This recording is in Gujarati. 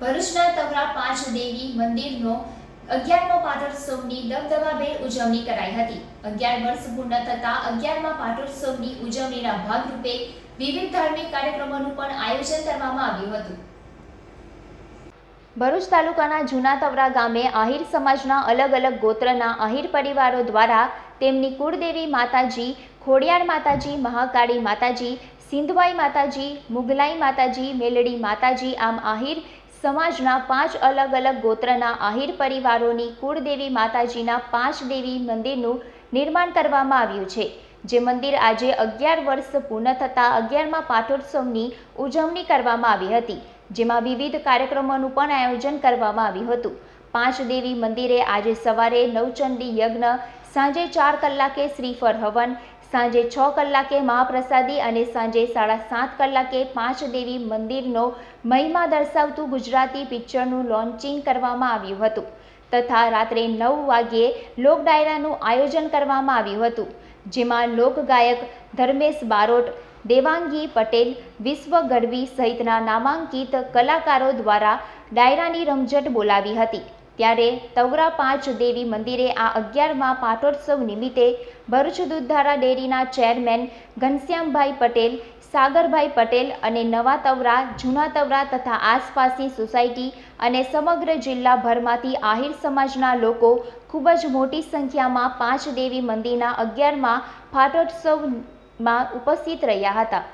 ભરૂચના તવરા પાંચ દેવી મંદિરનો અગિયારમો પાટોત્સવની દબદબાભેર ઉજવણી કરાઈ હતી. અગિયાર વર્ષ પૂર્ણ થતા અગિયારમા પાટોત્સવની ઉજવણીના ભાગરૂપે વિવિધ ધાર્મિક કાર્યક્રમોનું પણ આયોજન કરવામાં આવ્યું હતું. ભરૂચ તાલુકાના જૂના તવરા ગામે આહિર સમાજના અલગ અલગ ગોત્રના આહિર પરિવારો દ્વારા તેમની કુળદેવી માતાજી, ખોડિયાર માતાજી, મહાકાળી માતાજી, સિંધવાઈ માતાજી, મુગલાઈ માતાજી, મેલડી માતાજી આમ આહિર સમાજના પાંચ અલગ અલગ ગોત્રના આહિર પરિવારોની કુળદેવી માતાજીના પાંચ દેવી મંદિરનું નિર્માણ કરવામાં આવ્યું છે. જે મંદિર આજે અગિયાર વર્ષ પૂર્ણ થતાં અગિયારમાં પાટોત્સવની ઉજવણી કરવામાં આવી હતી, જેમાં વિવિધ કાર્યક્રમોનું પણ આયોજન કરવામાં આવ્યું હતું. પાંચ દેવી મંદિરે આજે સવારે નવચંડી યજ્ઞ, સાંજે ચાર કલાકે શ્રીફળ હવન સાંજે છ કલાકે મહાપ્રસાદી અને સાંજે સાડા સાત કલાકે પાંચ દેવી મંદિરનો મહિમા દર્શાવતું ગુજરાતી પિક્ચરનું લોન્ચિંગ કરવામાં આવ્યું હતું. તથા રાત્રે નવ વાગ્યે લોક ડાયરાનું આયોજન કરવામાં આવ્યું હતું. જેમાં લોકગાયક ધર્મેશ બારોટ, દેવાંગી પટેલ, વિશ્વ ગઢવી સહિતના નામાંકિત કલાકારો દ્વારા ડાયરાની રમઝટ બોલાવી હતી. ત્યારે તવરા પાંચ દેવી મંદિરે આ અગિયારમાં પાટોત્સવ નિમિત્તે ભરૂચ દૂધધારા ડેરીના ચેરમેન ઘનશ્યામભાઈ પટેલ, સાગરભાઈ પટેલ અને નવા તવરા, જૂના તવરા તથા આસપાસની સોસાયટી અને સમગ્ર જિલ્લાભરમાંથી આહિર સમાજના લોકો ખૂબ જ મોટી સંખ્યામાં પાંચ દેવી મંદિરના અગિયારમાં પાટોત્સવમાં ઉપસ્થિત રહ્યા હતા.